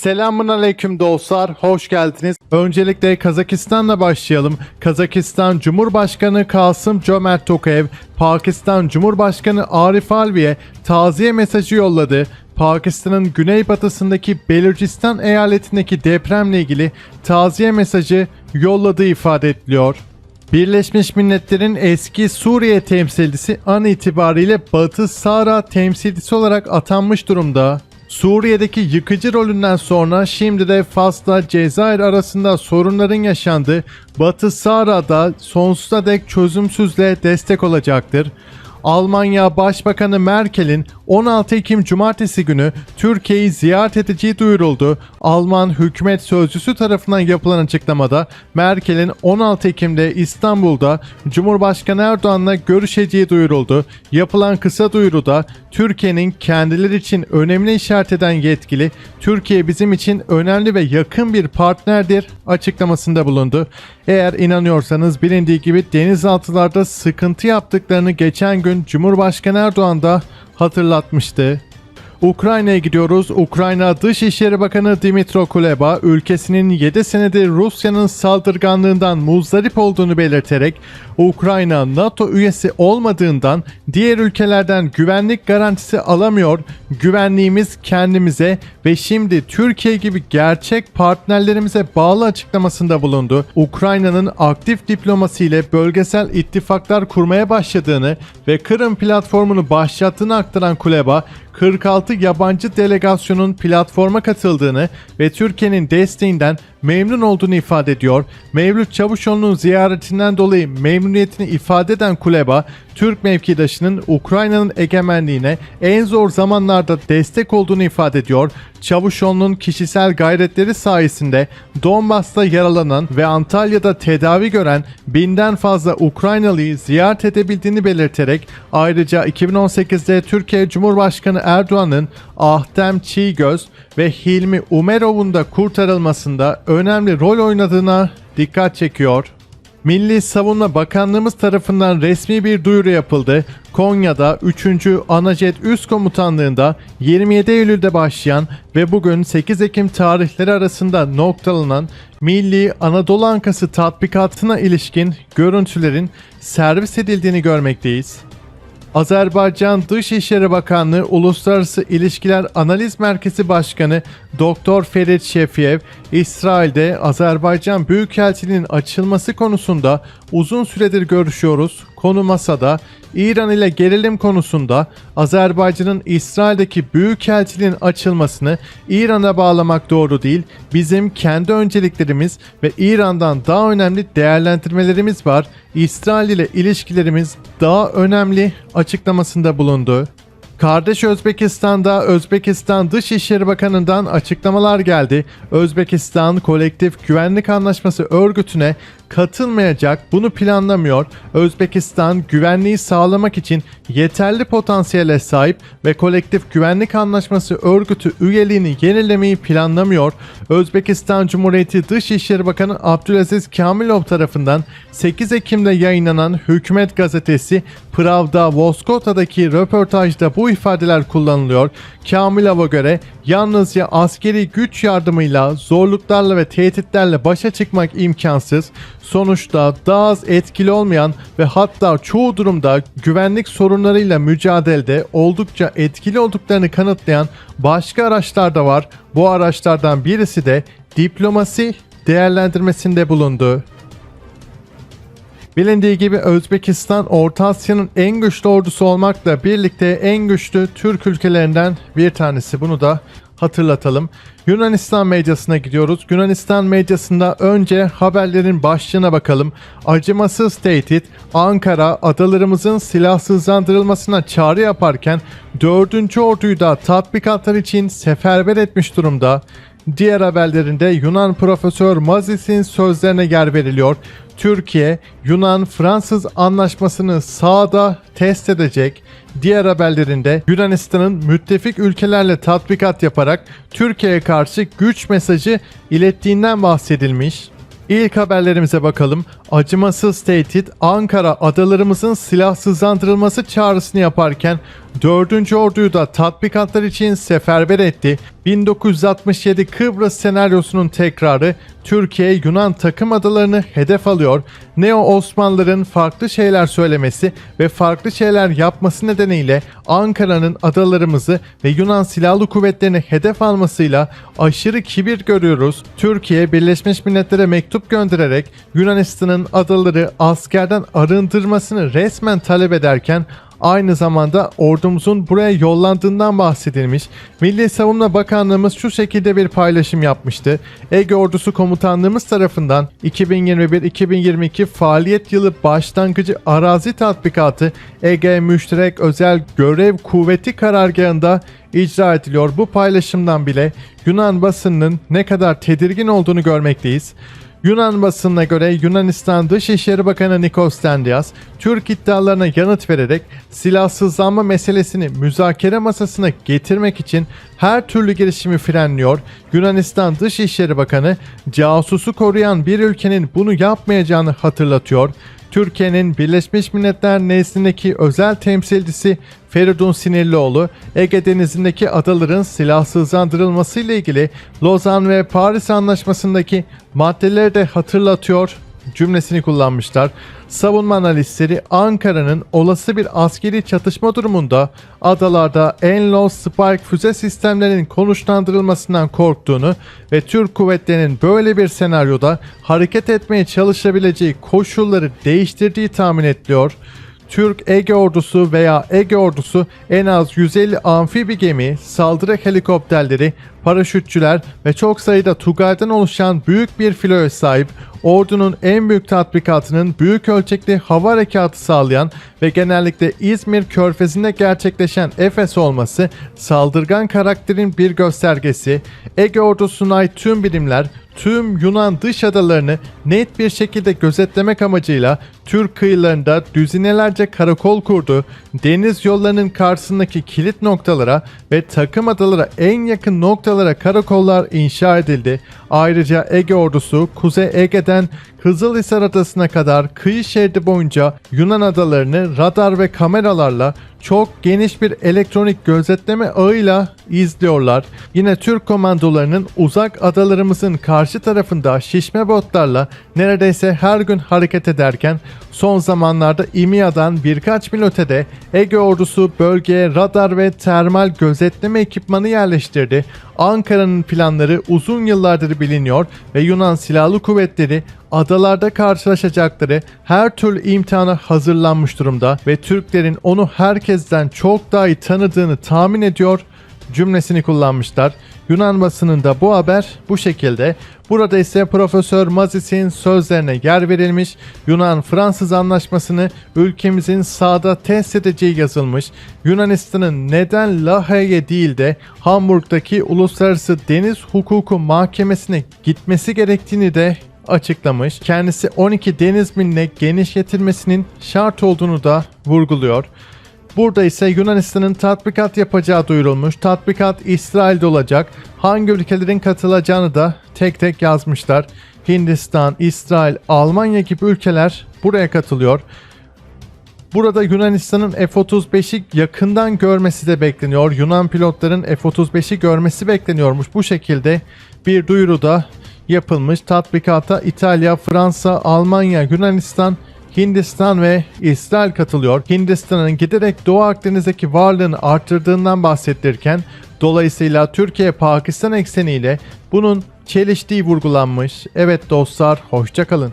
Selamun aleyküm dostlar, hoş geldiniz. Öncelikle Kazakistan'la başlayalım. Kazakistan Cumhurbaşkanı Kasım Cömert Tokayev, Pakistan Cumhurbaşkanı Arif Alvi'ye taziye mesajı yolladı. Pakistan'ın güneybatısındaki Belucistan eyaletindeki depremle ilgili taziye mesajı yolladığı ifade ediliyor. Birleşmiş Milletler'in eski Suriye temsilcisi an itibariyle Batı Sahra temsilcisi olarak atanmış durumda. Suriye'deki yıkıcı rolünden sonra şimdi de Fas'la Cezayir arasında sorunların yaşandığı Batı Sahra'da sonsuza dek çözümsüzle destek olacaktır. Almanya Başbakanı Merkel'in 16 Ekim Cumartesi günü Türkiye'yi ziyaret edeceği duyuruldu. Alman hükümet sözcüsü tarafından yapılan açıklamada Merkel'in 16 Ekim'de İstanbul'da Cumhurbaşkanı Erdoğan'la görüşeceği duyuruldu. Yapılan kısa duyuruda Türkiye'nin kendileri için önemli işaret eden yetkili Türkiye bizim için önemli ve yakın bir partnerdir açıklamasında bulundu. Eğer inanıyorsanız bilindiği gibi denizaltılarda sıkıntı yaptıklarını geçen gün Cumhurbaşkanı Erdoğan da hatırlatmıştı. Ukrayna'ya gidiyoruz. Ukrayna Dışişleri Bakanı Dimitro Kuleba ülkesinin 7 senedir Rusya'nın saldırganlığından muzdarip olduğunu belirterek Ukrayna NATO üyesi olmadığından diğer ülkelerden güvenlik garantisi alamıyor. Güvenliğimiz kendimize ve şimdi Türkiye gibi gerçek partnerlerimize bağlı açıklamasında bulundu. Ukrayna'nın aktif diplomasiyle bölgesel ittifaklar kurmaya başladığını ve Kırım platformunu başlattığını aktaran Kuleba, 46 yabancı delegasyonun platforma katıldığını ve Türkiye'nin desteğinden memnun olduğunu ifade ediyor. Mevlüt Çavuşoğlu'nun ziyaretinden dolayı memnuniyetini ifade eden Kuleba, Türk mevkidaşının Ukrayna'nın egemenliğine en zor zamanlarda destek olduğunu ifade ediyor. Çavuşoğlu'nun kişisel gayretleri sayesinde Donbas'ta yaralanan ve Antalya'da tedavi gören binden fazla Ukraynalıyı ziyaret edebildiğini belirterek ayrıca 2018'de Türkiye Cumhurbaşkanı Erdoğan'ın Ahtem Çiğgöz ve Hilmi Umerov'un da kurtarılmasında önemli rol oynadığına dikkat çekiyor. Milli Savunma Bakanlığımız tarafından resmi bir duyuru yapıldı. Konya'da 3. Anajet Üst Komutanlığı'nda 27 Eylül'de başlayan ve bugün 8 Ekim tarihleri arasında noktalanan Milli Anadolu Ankası tatbikatına ilişkin görüntülerin servis edildiğini görmekteyiz. Azerbaycan Dışişleri Bakanlığı Uluslararası İlişkiler Analiz Merkezi Başkanı Doktor Ferit Şefiyev, İsrail'de Azerbaycan Büyükelçiliğinin açılması konusunda uzun süredir görüşüyoruz. Konu masada. İran ile gerilim konusunda Azerbaycan'ın İsrail'deki büyükelçiliğin açılmasını İran'a bağlamak doğru değil. Bizim kendi önceliklerimiz ve İran'dan daha önemli değerlendirmelerimiz var. İsrail ile ilişkilerimiz daha önemli açıklamasında bulundu. Kardeş Özbekistan'da Özbekistan Dışişleri Bakanı'ndan açıklamalar geldi. Özbekistan Kolektif Güvenlik Anlaşması örgütüne katılmayacak, bunu planlamıyor. Özbekistan güvenliği sağlamak için yeterli potansiyele sahip ve Kolektif Güvenlik Anlaşması örgütü üyeliğini yenilemeyi planlamıyor. Özbekistan Cumhuriyeti Dışişleri Bakanı Abdülaziz Kamilov tarafından 8 Ekim'de yayınlanan Hükümet Gazetesi Pravda Voskota'daki röportajda bu ifadeler kullanılıyor. Kamilov'a göre yalnızca askeri güç yardımıyla zorluklarla ve tehditlerle başa çıkmak imkansız. Sonuçta daha az etkili olmayan ve hatta çoğu durumda güvenlik sorunlarıyla mücadelede oldukça etkili olduklarını kanıtlayan başka araçlar da var. Bu araçlardan birisi de diplomasi değerlendirmesinde bulundu. Bilindiği gibi Özbekistan Orta Asya'nın en güçlü ordusu olmakla birlikte en güçlü Türk ülkelerinden bir tanesi. Bunu da hatırlatalım. Yunanistan medyasına gidiyoruz. Yunanistan medyasında önce haberlerin başlığına bakalım. Acımasız tehdit, Ankara adalarımızın silahsızlandırılmasına çağrı yaparken 4. orduyu da tatbikatlar için seferber etmiş durumda. Diğer haberlerinde Yunan Profesör Mazis'in sözlerine yer veriliyor. Türkiye, Yunan-Fransız anlaşmasını sahada test edecek. Diğer haberlerinde Yunanistan'ın müttefik ülkelerle tatbikat yaparak Türkiye'ye karşı güç mesajı ilettiğinden bahsedilmiş. İlk haberlerimize bakalım. Acımasız tehdit Ankara adalarımızın silahsızlandırılması çağrısını yaparken 4. orduyu da tatbikatlar için seferber etti. 1967 Kıbrıs senaryosunun tekrarı Türkiye Yunan takım adalarını hedef alıyor. Neo Osmanlıların farklı şeyler söylemesi ve farklı şeyler yapması nedeniyle Ankara'nın adalarımızı ve Yunan silahlı kuvvetlerini hedef almasıyla aşırı kibir görüyoruz. Türkiye Birleşmiş Milletler'e mektup göndererek Yunanistan'ın adaları askerden arındırmasını resmen talep ederken aynı zamanda ordumuzun buraya yollandığından bahsedilmiş. Milli Savunma Bakanlığımız şu şekilde bir paylaşım yapmıştı. Ege Ordusu Komutanlığımız tarafından 2021-2022 faaliyet yılı başlangıcı arazi tatbikatı Ege Müşterek Özel Görev Kuvveti karargahında icra ediliyor. Bu paylaşımdan bile Yunan basınının ne kadar tedirgin olduğunu görmekteyiz. Yunan basınına göre Yunanistan Dışişleri Bakanı Nikos Dendias, Türk iddialarına yanıt vererek silahsızlanma meselesini müzakere masasına getirmek için her türlü girişimi frenliyor. Yunanistan Dışişleri Bakanı, casusu koruyan bir ülkenin bunu yapmayacağını hatırlatıyor. Türkiye'nin Birleşmiş Milletler nezdindeki özel temsilcisi Feridun Sinirlioğlu, Ege Denizi'ndeki adaların silahsızlandırılması ile ilgili Lozan ve Paris Anlaşması'ndaki maddeleri de hatırlatıyor cümlesini kullanmışlar. Savunma analistleri Ankara'nın olası bir askeri çatışma durumunda adalarda Enlos Spike füze sistemlerinin konuşlandırılmasından korktuğunu ve Türk kuvvetlerinin böyle bir senaryoda hareket etmeye çalışabileceği koşulları değiştirdiği tahmin ediliyor. Türk Ege Ordusu veya Ege Ordusu en az 150 amfibi gemi, saldırı helikopterleri, paraşütçüler ve çok sayıda Tugay'dan oluşan büyük bir filoya sahip ordunun en büyük tatbikatının büyük ölçekli hava harekatı sağlayan ve genellikle İzmir körfezinde gerçekleşen Efes olması saldırgan karakterin bir göstergesi. Ege ordusuna ait tüm birimler tüm Yunan dış adalarını net bir şekilde gözetlemek amacıyla Türk kıyılarında düzinelerce karakol kurdu. Deniz yollarının karşısındaki kilit noktalara ve takım adalara en yakın noktalara karakollar inşa edildi. Ayrıca Ege ordusu Kuzey Ege'den Kızılhisar Adası'na kadar kıyı şeridi boyunca Yunan adalarını radar ve kameralarla çok geniş bir elektronik gözetleme ağıyla izliyorlar. Yine Türk komandolarının uzak adalarımızın karşı tarafında şişme botlarla neredeyse her gün hareket ederken son zamanlarda İMİA'dan birkaç mil ötede Ege ordusu bölgeye radar ve termal gözetleme ekipmanı yerleştirdi. Ankara'nın planları uzun yıllardır biliniyor ve Yunan Silahlı Kuvvetleri adalarda karşılaşacakları her türlü imtihana hazırlanmış durumda ve Türklerin onu herkesten çok daha iyi tanıdığını tahmin ediyor cümlesini kullanmışlar. Yunan basınında bu haber bu şekilde. Burada ise Profesör Mazis'in sözlerine yer verilmiş. Yunan-Fransız anlaşmasını ülkemizin sağda test edeceği yazılmış. Yunanistan'ın neden Lahey'e değil de Hamburg'daki Uluslararası Deniz Hukuku Mahkemesi'ne gitmesi gerektiğini de açıklamış. Kendisi 12 deniz miline genişletilmesinin şart olduğunu da vurguluyor. Burada ise Yunanistan'ın tatbikat yapacağı duyurulmuş. Tatbikat İsrail'de olacak. Hangi ülkelerin katılacağını da tek tek yazmışlar. Hindistan, İsrail, Almanya gibi ülkeler buraya katılıyor. Burada Yunanistan'ın F-35'i yakından görmesi de bekleniyor. Yunan pilotların F-35'i görmesi bekleniyormuş. Bu şekilde bir duyuru da yapılmış. Tatbikata İtalya, Fransa, Almanya, Yunanistan, Hindistan ve İsrail katılıyor. Hindistan'ın giderek Doğu Akdeniz'deki varlığını arttırdığından bahsettirirken dolayısıyla Türkiye-Pakistan ekseniyle bunun çeliştiği vurgulanmış. Evet dostlar hoşçakalın.